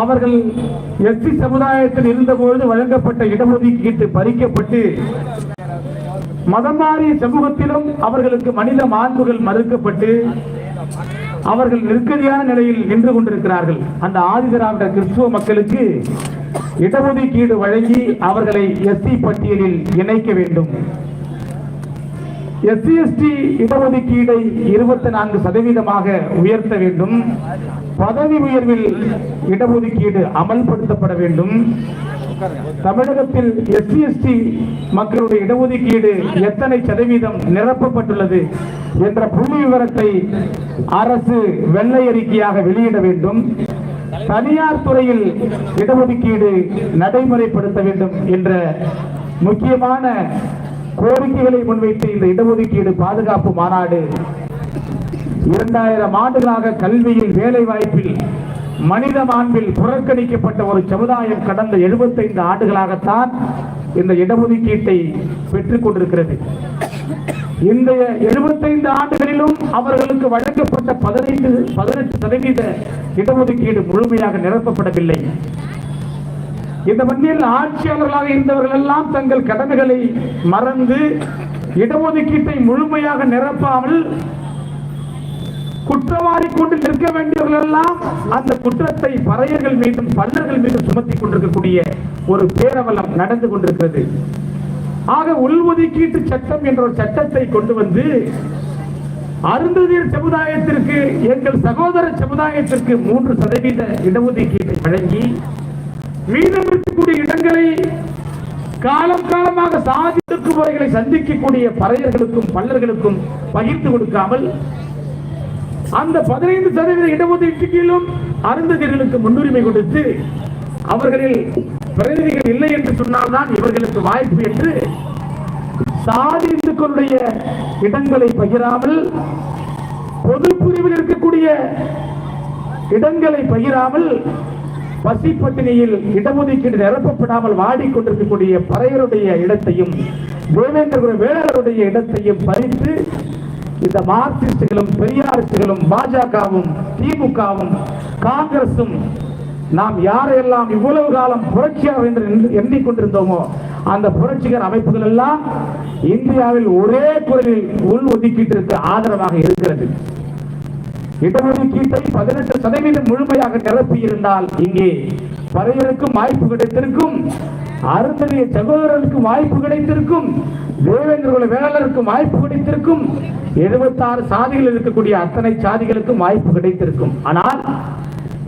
அவர்கள் எஸ்சி சமுதாயத்தில் இருந்தபொழுது வழங்கப்பட்ட இடஒதுக்கீட்டு பறிக்கப்பட்டு மதம் மாறிய சமூகத்திலும் அவர்களுக்கு மனித மாண்புகள் மறுக்கப்பட்டு அவர்கள் நெருக்கடியான நிலையில் நின்று கொண்டிருக்கிறார்கள். அந்த ஆதிதிராவிட கிறிஸ்துவ மக்களுக்கு இடஒதுக்கீடு வழங்கி அவர்களை எஸ்சி பட்டியலில் இணைக்க வேண்டும். எஸ்சி எஸ்டி இடஒதுக்கீடை இருபத்தி நான்கு சதவீதமாக உயர்த்த வேண்டும். பதவி உயர்வில் இடஒதுக்கீடு அமல்படுத்தப்பட வேண்டும். தமிழகத்தில் எஸ்சி எஸ்டி மக்களுடைய இடஒதுக்கீடு எத்தனை சதவீதம் நிரப்பப்பட்டுள்ளது என்ற புள்ளி விவரத்தை அரசு வெள்ளை அறிக்கையாக வெளியிட வேண்டும். தனியார் துறையில் இடஒதுக்கீடு நடைமுறைப்படுத்த வேண்டும் என்ற முக்கியமான கோரிக்கைகளை முன்வைத்து இந்த இடஒதுக்கீடு பாதுகாப்பு மாநாடு. இரண்டாயிரம் ஆண்டுகளாக கல்வியில் வேலை வாய்ப்பில் மனித மாண்பில் புறக்கணிக்கப்பட்ட ஒரு சமுதாயம் கடந்த 75 ஆண்டுகளாகத்தான் இந்த இடஒதுக்கீட்டை பெற்றுக் கொண்டிருக்கிறது. இந்த 75 ஆண்டுகளிலும் அவர்களுக்கு வழங்கப்பட்ட பதினைந்து பதினெட்டு சதவீத இடஒதுக்கீடு முழுமையாக நிரப்பப்படவில்லை. இந்த மண்ணில் ஆட்சியாளர்களாக இருந்தவர்கள் எல்லாம் தங்கள் கடமைகளை மறந்து இடஒதுக்கீட்டை முழுமையாக நிரப்பாமல் குற்றவாளி கொண்டு நிற்க வேண்டியவர்கள் எல்லாம் அந்த குற்றத்தை பறையர்கள் மீதும் பல்லர்கள் மீதும் சுமத்தி கொண்டிருக்கக்கூடிய ஒரு பேரவலம் நடந்து கொண்டிருக்கிறது. ஆக உள்ஒதுக்கீட்டு சட்டம் என்ற ஒரு சட்டத்தை கொண்டு வந்து அருந்ததியர் சமுதாயத்திற்கு எங்கள் சகோதர சமுதாயத்திற்கு மூன்று சதவீத இடஒதுக்கீட்டை வழங்கி மீதம் இருக்கக்கூடிய இடங்களை காலம் காலமாக சாதி ஒடுக்குமுறைகளை சந்திக்கக்கூடிய பறையர்களுக்கும் பல்லர்களுக்கும் பகிர்ந்து கொடுக்காமல் அந்த பதினைந்து சதவீத இடஒதுக்கீட்டிலும் அருந்ததிகளுக்கு முன்னுரிமை கொடுத்து அவர்களில் பிரதிநிதிகள் இல்லை என்று சொன்னால்தான் இவர்களுக்கு வாய்ப்பு என்று சாதி இந்துக்களுடைய இடங்களை பகிராமல் பொது பிரிவில் இருக்கக்கூடிய இடங்களை பகிராமல் பசி பட்டினியில் இடஒதுக்கீடு நிரப்பப்படாமல் வாடிக்கொண்டிருக்கக்கூடிய பறையருடைய இடத்தையும் தேவேந்திர வேளாளருடைய இடத்தையும் பறித்து இந்த மார்க்சிஸ்டுகளும் பெரியாரிஸ்டுகளும் பாஜகவும் திமுகவும் காங்கிரசும் நாம் யாரையெல்லாம் இவ்வளவு காலம் புரட்சியாளர் என்று எண்ணிக்கொண்டிருந்தோமோ அந்த புரட்சிகர அமைப்புகள் எல்லாம் இந்தியாவில் ஒரே குரலில் உள் ஒதுக்கீட்டிற்கு ஆதரவாக இருக்கிறது. இடஒதுக்கீட்டை பதினெட்டு சதவீதம் முழுமையாக நிரப்பி இருந்தால் இங்கே பறையருக்கும் வாய்ப்பு கிடைத்திருக்கும் அருந்ததிய சகோதரருக்கும் வாய்ப்பு கிடைத்திருக்கும் தேவேந்திரகுல வேளாளருக்கும் வாய்ப்பு கிடைத்திருக்கும் 76 சாதிகள் இருக்கக்கூடிய அத்தனை சாதிகளுக்கும் வாய்ப்பு கிடைத்திருக்கும். ஆனால்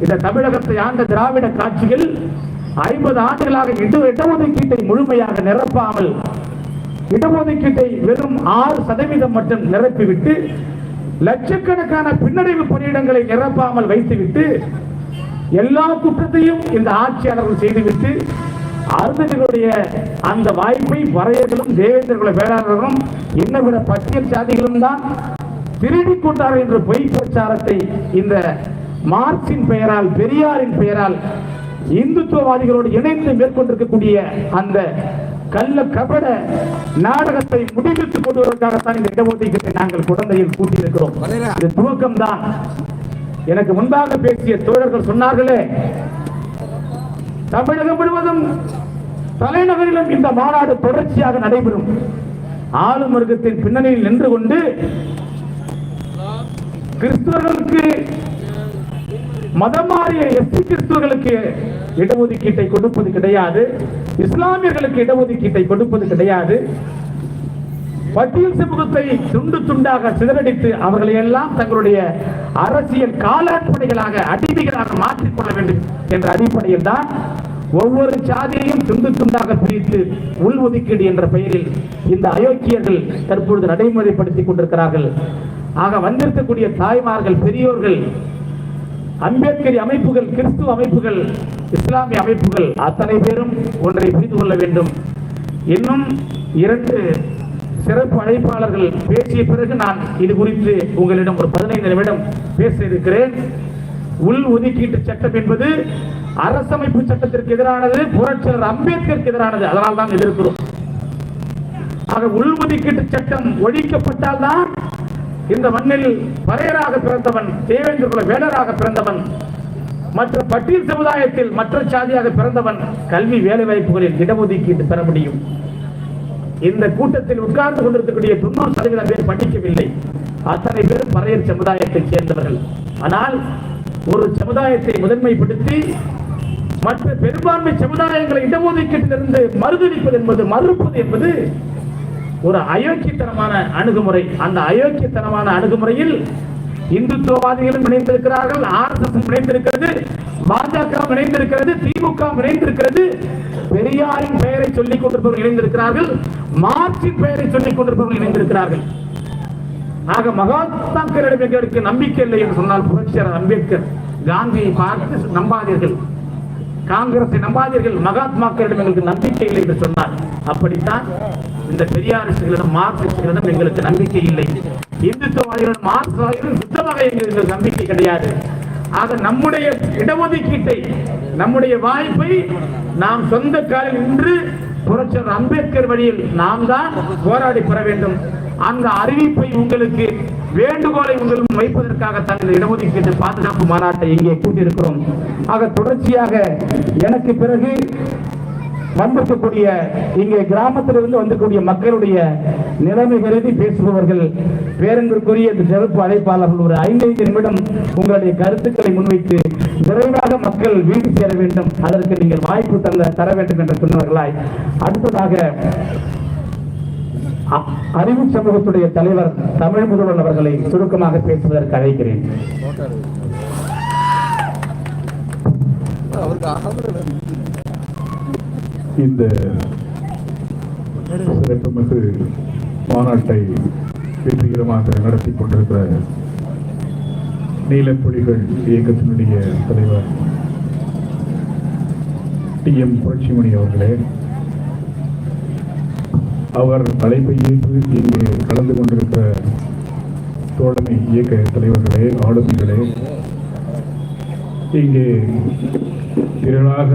இந்த தமிழகத்தை ஆண்ட திராவிட காட்சிகள் ஐம்பது ஆண்டுகளாக இடஒதுக்கீட்டை முழுமையாக நிரப்பாமல் இடஒதுக்கீட்டை வெறும் ஆறு சதவீதம் மட்டும் நிரப்பிவிட்டு லட்சக்கணக்கான பின்னடைவு பணியிடங்களை நிரப்பாமல் வைத்துவிட்டு எல்லா குற்றத்தையும் இந்த ஆட்சியாளர்கள் செய்துவிட்டு அருந்ததிகளுடைய அந்த வாய்ப்பை வரையர்களும் தேவேந்திரகுல வேளாளர்களும் இன்னவிட பட்டியல் சாதிகளும் தான் திருடி கொண்டார்கள் என்ற பொய் பிரச்சாரத்தை இந்த மார்க்சின் பெயரால் பெரியாரின் பெயரால் இந்துத்துவவாதிகளோடு இணைந்து மேற்கொண்டிருக்கக்கூடிய அந்த கள்ள கபட நாடகத்தை முடிவுக்கு கொண்டு வருவதற்காகத்தான் இந்த இடஒதுக்கீட்டை நாங்கள் குழந்தையில் கூட்டியிருக்கிறோம். இது துவக்கம் தான் எனக்கு முன்பாக பேசிய தோழர்கள் சொன்னார்களே தமிழகம் முழுவதும் தலைநகரிலும் இந்த மாநாடு தொடர்ச்சியாக நடைபெறும். ஆளும் வர்க்கத்தின் பின்னணியில் நின்று கொண்டு கிறிஸ்தவர்களுக்கு மதம் மாறிய எஸ்சி கிறிஸ்துவர்களுக்கு இடஒதுக்கீட்டை கொடுப்பது கிடையாது. இஸ்லாமியர்களுக்கு இடஒதுக்கீட்டை கொடுப்பது கிடையாது. பட்டியல் சமூகத்தை துண்டு துண்டாக சிதறடித்து அவர்களை எல்லாம் தங்களுடைய அரசியல் காலாட்படைகளாக அடிமைகளாக மாற்றிக்கொள்ள வேண்டும் என்ற அடிப்படையில் தான் ஒவ்வொரு சாதியையும் துண்டு துண்டாக பிரித்து உள்ஒதுக்கீடு என்ற பெயரில் இந்த அயோக்கியர்கள் தற்பொழுது நடைமுறைப்படுத்திக் கொண்டிருக்கிறார்கள். ஆக வந்திருக்கக்கூடிய தாய்மார்கள் பெரியோர்கள் அம்பேத்கரி அமைப்புகள் கிறிஸ்துவ அமைப்புகள் இஸ்லாமிய அமைப்புகள் அத்தனை பேரும் ஒன்றை புரிந்து கொள்ள வேண்டும். இன்னும் இரண்டு சிறப்பு அழைப்பாளர்கள் பேசிய பிறகு நான் இது குறித்து உங்களிடம் ஒரு பதினைந்து நிமிடம் பேச இருக்கிறேன். உள் ஒதுக்கீட்டு சட்டம் என்பது அரசமைப்பு சட்டத்திற்கு எதிரானது புரட்சியாளர் அம்பேத்கருக்கு எதிரானது. அதனால் தான் எதிர்க்கிறோம். ஆக உள்ஒதுக்கீட்டு சட்டம் ஒழிக்கப்பட்டால் தான் இந்த மண்ணில் பறையராக பிறந்தவன் தேவேந்திர குல வேடராக பிறந்தவன் மற்ற பட்டியல் சமுதாயத்தில் மற்ற சாதியாக பிறந்தவன் கல்வி வேலை வாய்ப்புகளில் இடஒதுக்கீடு பெற முடியும். இந்த கூட்டத்தில் உட்கார்ந்து கொண்டிருக்கக்கூடிய தொண்ணூறு சதவீதம் பேர் படிக்கவில்லை. அத்தனை பேரும் பறையர் சமுதாயத்தை சேர்ந்தவர்கள். ஆனால் ஒரு சமுதாயத்தை முதன்மைப்படுத்தி மற்ற பெரும்பான்மை சமுதாயங்களை இடஒதுக்கீட்டிலிருந்து மறுதளிப்பது என்பது மறுப்பது என்பது ஒரு அயோக்கியத்தனமான அணுகுமுறை. அந்த அயோக்கியத்தனமான அணுகுமுறையில் இந்துத்துவவாதிகளும் இணைந்திருக்கிறார்கள் ஆர்எஸ்எஸ் இணைந்திருக்கிறது பாஜக இணைந்திருக்கிறது திமுக இணைந்திருக்கிறது. பெரியாரின் பெயரை சொல்லிக் கொண்டிருப்பவர்கள் இணைந்திருக்கிறார்கள் மார்க்சின் பெயரை சொல்லிக் கொண்டிருப்பவர்கள் இணைந்திருக்கிறார்கள். ஆக மகாத்மாக்களிடம் எங்களுக்கு நம்பிக்கை இல்லை என்று சொன்னால் புரட்சியாளர் அம்பேத்கர் காந்தியை பார்த்து நம்பாதீர்கள். காங்கிரஸை நம்பாதீர்கள் மகாத்மாக்களிடம் எங்களுக்கு நம்பிக்கை இல்லை என்று சொன்னார் அப்படித்தான் இந்த பெரியாரிஸ்டுகளிடம் மார்க்சிஸ்டுகளிடம் எங்களுக்கு நம்பிக்கை இல்லை. இந்துத்துவவாதிகளிடம் மார்க்சிஸ்டுகளிடம் சுத்தமாக எங்களுக்கு நம்பிக்கை கிடையாது. ஆக நம்முடைய இடஒதுக்கீட்டை நம்முடைய வாய்ப்பை நாம் சொந்த காலில் நின்று புரட்சியாளர் அம்பேத்கர் வழியில் நாம் தான் போராடி பெற வேண்டும். அந்த அறிவிப்பை உங்களுக்கு வேண்டுகோளை உங்களும் வைப்பதற்காக தங்கள் இடஒதுக்கீட்டு பாதுகாப்பு மாநாட்டை இங்கே கூட்டியிருக்கிறோம். ஆக தொடர்ச்சியாக எனக்கு பிறகு வந்திருக்கக்கூடிய இங்கே கிராமத்திலிருந்து வந்திருக்கக்கூடிய மக்களுடைய நிலைமை கருதி பேசுபவர்கள் பேரன்பிற்குரிய இந்த சிறப்பு அழைப்பாளர்கள் ஒரு ஐந்தைந்து நிமிடம் உங்களுடைய கருத்துக்களை முன்வைத்து விரைவாக மக்கள் வீடு சேர வேண்டும். அதற்கு நீங்கள் வாய்ப்பு தந்த தர வேண்டும் என்று சொன்னவர்களாய். அடுத்ததாக அறிவு சமூகத்துடைய தலைவர் தமிழ் முதல்வர் அவர்களை சுருக்கமாக பேசுவதற்கு அழைக்கிறேன். இந்த சிறப்புமிகு மாநாட்டை வெற்றிகரமாக நடத்தி கொண்டிருக்கிற நீலப்புலிகள் இயக்கத்தினுடைய தலைவர் டி எம் புரட்சிமணி அவர்களே அவர் அழைப்பை ஏற்று இங்கே கலந்து கொண்டிருக்கிற தோழமை இயக்க தலைவர்களே ஆளுமைகளே இங்கே திரளாக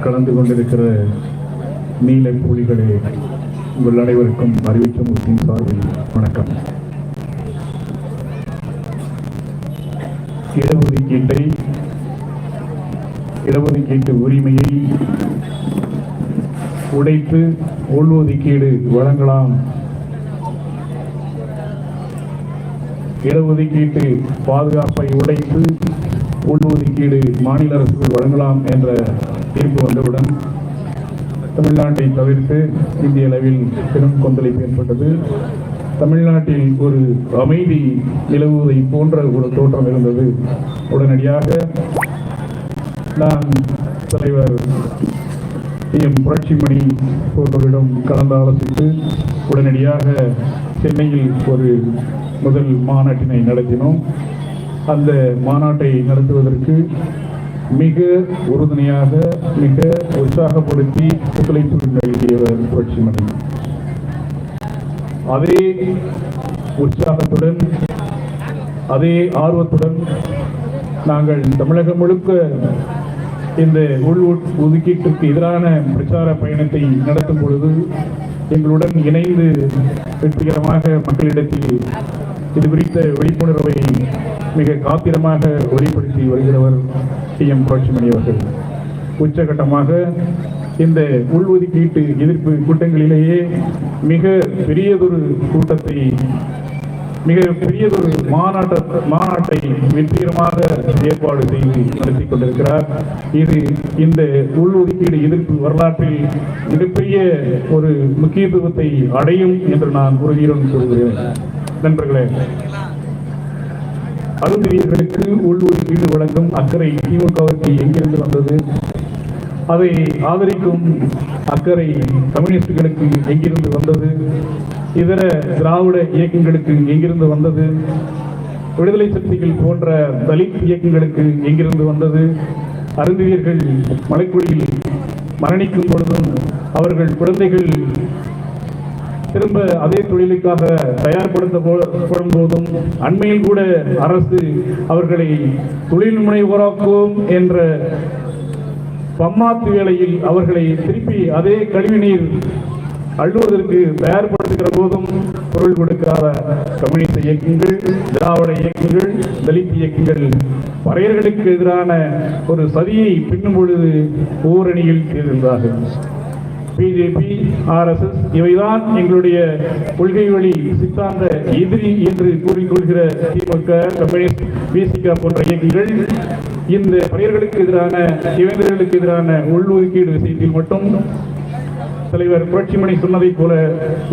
கலந்து கொண்டிருக்கிற நீல கூலிகளே உங்கள் அனைவருக்கும் முடியும் சார்பில் வணக்கம். இடஒதுக்கீட்டை இடஒதுக்கீட்டு உரிமையை உடைத்து உள்ஒதுக்கீடு வழங்கலாம். இடஒதுக்கீட்டு பாதுகாப்பை உடைத்து உள்ஒதுக்கீடு மாநில அரசுகள் வழங்கலாம் என்ற தீர்ப்பு வந்தவுடன் தமிழ்நாட்டை தவிர்த்து இந்திய அளவில் பெரும் கொந்தளிப்பு ஏற்பட்டது. தமிழ்நாட்டில் ஒரு அமைதி நிலவுவதை போன்ற ஒரு தோற்றம் இருந்தது. உடனடியாக நான் தலைவர் எம் புரட்சிமணி போன்றவரிடம் கலந்து ஆலோசித்து உடனடியாக சென்னையில் ஒரு முதல் மாநாட்டினை நடத்தினோம். அந்த மாநாட்டை நடத்துவதற்கு மிக உறுதுணையாக மிக உற்சாகப்படுத்தி ஒத்துழைப்பு நல்கியவர் புரட்சிமணி அதே உற்சாகத்துடன் அதே ஆர்வத்துடன் நாங்கள் தமிழகம் முழுக்க இந்த உள் ஒதுக்கீட்டுக்கு எதிரான பிரச்சார பயணத்தை நடத்தும் பொழுது எங்களுடன் இணைந்து வெற்றிகரமாக மக்களிடத்தில் இது குறித்த விழிப்புணர்வை மிக காத்திரமாக வெளிப்படுத்தி வருகிறவர் டி எம் புரட்சிமணி அவர்கள். உச்சகட்டமாக இந்த உள்ஒதுக்கீட்டு எதிர்ப்பு கூட்டங்களிலேயே மிக பெரியதொரு கூட்டத்தை மிக ஒரு மாநாட்ட மாநாட்டை வெற்றிகரமாக ஏற்பாடு செய்து நடத்தி கொண்டிருக்கிறார். இது இந்த உள்ஒதுக்கீடு எதிர்ப்பு வரலாற்றில் மிகப்பெரிய ஒரு முக்கியத்துவத்தை அடையும் என்று நான் உறுதியுடன் கூறுகிறேன் நண்பர்களே அருந்திரியர்களுக்கு உள்ஒதுக்கீடு வழங்கும் அக்கறை திமுகவுக்கு எங்கிருந்து வந்தது? அதை ஆதரிக்கும் அக்கறை கம்யூனிஸ்டுகளுக்கு எங்கிருந்து வந்தது? இதர திராவிட இயக்கங்களுக்கு எங்கிருந்து வந்தது? விடுதலை சக்திகள் போன்ற தலித் இயக்கங்களுக்கு எங்கிருந்து வந்தது? அருந்தியர்கள் மலைக்குடியில் மரணிக்கும் பொழுதும் அவர்கள் குழந்தைகள் திரும்ப அதே தொழிலுக்காக தயார்படுத்தப்படும் போதும் அண்மையில் கூட அரசு அவர்களை தொழில் முனைவோராக்குவோம் என்ற பம்மாத்து வேளையில் அவர்களை திருப்பி அதே கழிவுநீர் அள்ளுவதற்கு தயார்படுத்துகிற போதும் பொருள் கொடுக்காத கம்யூனிஸ்ட் இயக்கங்கள் திராவிட இயக்கங்கள் தலித் இயக்கங்கள் பறையர்களுக்கு எதிரான ஒரு சதியை பின்னும் பொழுது ஓரணியில் இருந்தார்கள் பிஜேபி ஆர்எஸ்எஸ் இவைதான் எங்களுடைய கொள்கை வழி சித்தாந்த எதிரி என்று கூறிக்கொள்கிற திமுக கம்யூனிஸ்ட் பிசிக போன்ற இயக்கங்கள் இந்த பயிர்களுக்கு எதிரான இளைஞர்களுக்கு எதிரான உள்ஒதுக்கீடு விஷயத்தில் மட்டும் தலைவர் புரட்சிமணி சொன்னதைப் போல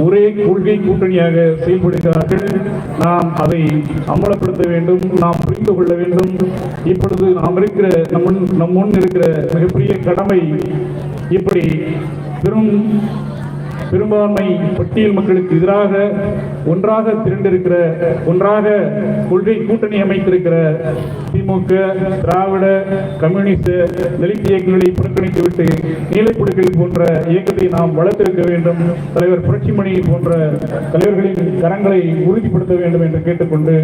ஒரே கொள்கை கூட்டணியாக செயல்படுகிறார்கள். நாம் அதை அமலப்படுத்த வேண்டும் நாம் புரிந்து கொள்ள வேண்டும். இப்பொழுது நாம் இருக்கிற நம் முன் நம் முன் இருக்கிற மிகப்பெரிய கடமை இப்படி பெரும் பெரும்பான்மை பட்டியல் மக்களுக்கு எதிராக ஒன்றாக திரண்டிருக்கிற ஒன்றாக கொள்கை கூட்டணி அமைத்திருக்கிற திமுக திராவிட கம்யூனிஸ்ட் தலித் இயக்கங்களை புறக்கணித்துவிட்டு நீலக்குடுக்கை போன்ற இயக்கத்தை நாம் வளர்த்திருக்க வேண்டும் தலைவர் புரட்சிமணி போன்ற தலைவர்களின் கரங்களை உறுதிப்படுத்த வேண்டும் என்று கேட்டுக்கொண்டு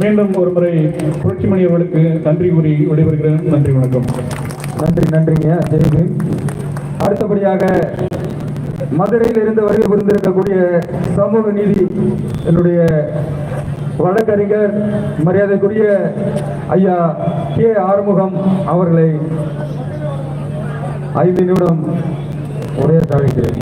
மீண்டும் ஒரு முறை புரட்சிமணி அவர்களுக்கு நன்றி கூறி விடைபெறுகிறேன். நன்றி வணக்கம். நன்றி நன்றிங்க. அடுத்தபடியாக மதுரையில் இருந்து வருகை புரிந்திருக்கக்கூடிய சமூக நீதி என்னுடைய வழக்கறிஞர் மரியாதைக்குரிய ஐயா கே ஆறுமுகம் அவர்களை ஐந்து நிமிடம் உரையாற்ற அழைக்கிறேன்